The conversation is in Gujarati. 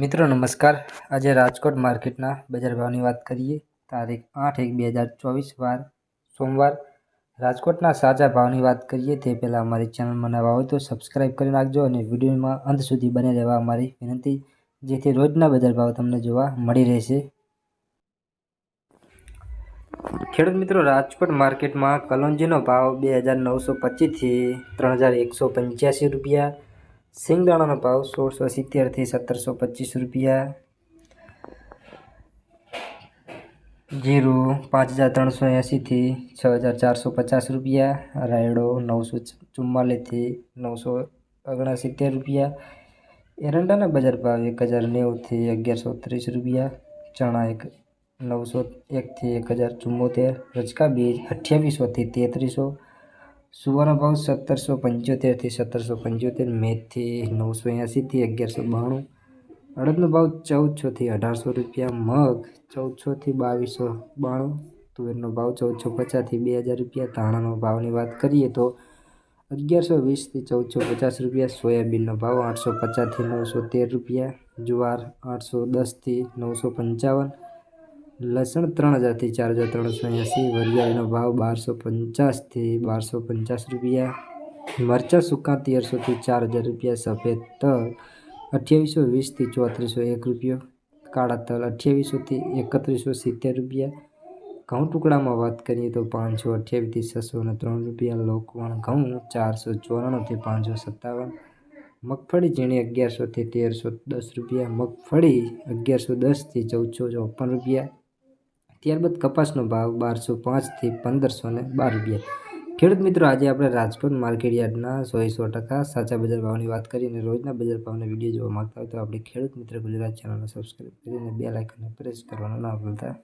મિત્રો, નમસ્કાર. આજે રાજકોટ માર્કેટના બજાર ભાવની વાત કરીએ. તારીખ આઠ એક બે હજાર ચોવીસ, વાર સોમવાર. રાજકોટના સાચા ભાવની વાત કરીએ, તે પહેલાં અમારી ચેનલમાં નવા હોય તો સબસ્ક્રાઈબ કરી નાખજો અને વિડીયોમાં અંત સુધી બને રહેવા અમારી વિનંતી, જેથી રોજના બજાર ભાવ તમને જોવા મળી રહેશે. ખેડૂત મિત્રો, રાજકોટ માર્કેટમાં કલોંજીનો ભાવ બે હજાર નવસો પચીસથી ત્રણ હજાર એકસો પંચ્યાસી રૂપિયા સિંગદાણાનો ભાવ સોળસો સિત્તેરથી સત્તરસો પચીસ રૂપિયા જીરું પાંચ હજાર ત્રણસો એંસીથી છ હજાર ચારસો પચાસ રૂપિયા રાયડો નવસો ચુમ્માલીસથી નવસો ઓગણસિત્તેર રૂપિયા એરંડાના બજાર ભાવ એક હજાર નેવુંથી અગિયારસો ત્રીસ રૂપિયા ચણા એક નવસો એકથી એક હજાર ચુમ્મોતેર રચકા બીજ અઠ્યાવીસોથી તેત્રીસો સુવાનો ભાવ સત્તરસો પંચોતેરથી સત્તરસો પંચોતેર મેથી નવસો એંસીથી અગિયારસો બાણું. અડદનો ભાવ ચૌદસોથી અઢારસો રૂપિયા, મગ ચૌદસોથી બાવીસો બાણું. તુવેરનો ભાવ ચૌદસો પચાસથી બે હજાર રૂપિયા. ધાણાનો ભાવની વાત કરીએ તો અગિયારસો વીસથી ચૌદસો પચાસ રૂપિયા. સોયાબીનનો ભાવ આઠસો પચાસથી નવસો તેર રૂપિયા. જુવાર આઠસો દસથી નવસો પંચાવન. લસણ ત્રણ હજારથી ચાર હજાર ત્રણસો એંસી, વરિયાળીનો ભાવ બારસો પચાસથી બારસો પચાસ રૂપિયા. મરચાં સૂકા તેરસોથી ચાર હજાર રૂપિયા, સફેદ તલ અઠ્યાવીસો વીસથી ચોત્રીસો એક રૂપિયો, કાળા તલ અઠ્યાવીસોથી એકત્રીસો સિત્તેર રૂપિયા. ઘઉં ટુકડામાં વાત કરીએ તો પાંચસો અઠ્યાવીસથી છસો ને ત્રણ રૂપિયા, લોકવણ ઘઉં ચારસો ચોરાણુંથી પાંચસો સત્તાવન, મગફળી ઝીણી અગિયારસોથી તેરસો દસ રૂપિયા, મગફળી અગિયારસો દસથી ચૌદસો ચોપન રૂપિયા ત્યારબાદ કપાસનો ભાવ બારસો પાંચથી પંદરસો ને બાર રૂપિયા. ખેડૂત મિત્રો, આજે આપણે રાજકોટ માર્કેટ યાર્ડના સો સો ટકા સાચા બજાર ભાવની વાત કરીને રોજના બજાર ભાવના વીડિયો જોવા માગતા હોય તો આપણે ખેડૂત મિત્ર ગુજરાત ચેનલને સબસ્ક્રાઈબ કરીને બે લાઇકને પ્રેસ કરવાનું ના ભૂલતા.